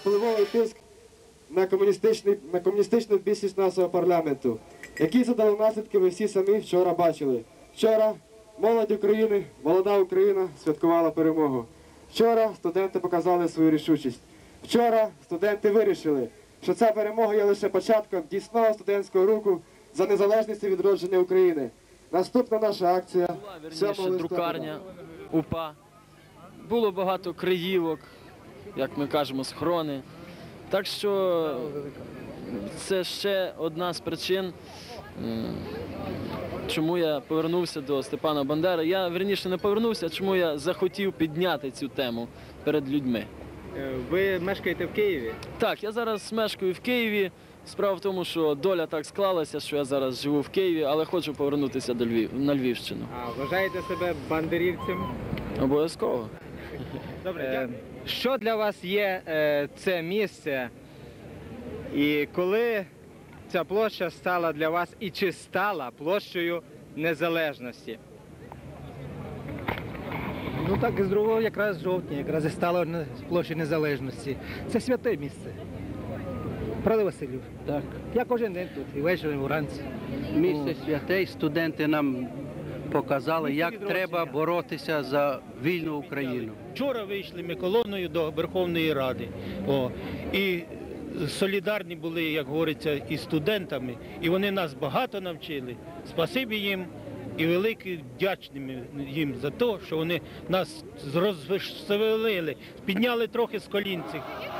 впливовий тиск на комуністичний на комуністичну більшість нашого парламенту, які задали наслідки ви всі самі вчора бачили. Вчора молодь України, молода Україна святкувала перемогу. Вчора студенти показали свою рішучість. Вчора студенти вирішили, що ця перемога є лише початком дійсного студентського руху за незалежність і відродження України. Наступна наша акція Була 7 вірніше листопада. друкарня УПА. Було багато криївок, як ми кажемо, схорони. Так що це ще одна з причин, чому я повернувся до Степана Бандери. Я верніше не повернувся, а чому я захотів підняти цю тему перед людьми. Е, Ви мешкаєте в Києві? Так, я зараз мешкаю в Києві. Справа в тому, що доля так склалася, що я зараз живу в Києві, але хочу повернутися до Львів, на Львівщину. А вважаєте себе бандерівцем? Обов'язково. Добре, що для вас є е, це місце? І коли ця площа стала для вас і чи стала площею незалежності? Ну так і з другого якраз жовтня, якраз і стало на незалежності. Це святе місце. Правда, Василів? Так, Я кожен день тут, і ввечері, і вранці. місце святе, і студенти нам показали, як треба боротися за вільну Україну. Вчора вийшли ми колоною до Верховної Ради. О, і солідарні були, як говориться, із студентами, і вони нас багато навчили. Спасибі їм і великі вдячними їм за те, що вони нас розвеселили, підняли трохи з колінців. Це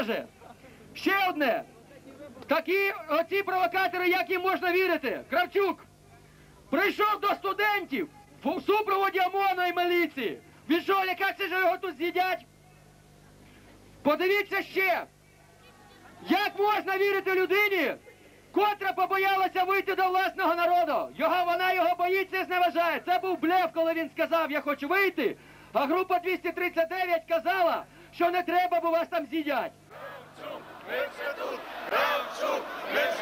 каже. Ще одне. Такі оці провокатори, як їм можна вірити. Кравчук прийшов до студентів в супроводі ОМОНу і міліції. Він що, лякався, що його тут з'їдять? Подивіться ще, як можна вірити людині, котра побоялася вийти до власного народу. Його, вона його боїться і зневажає. Це був блеф, коли він сказав, я хочу вийти. А група 239 казала, що не треба, бо вас там з'їдять. Ми вже тут, Кравчук, ми вже тут,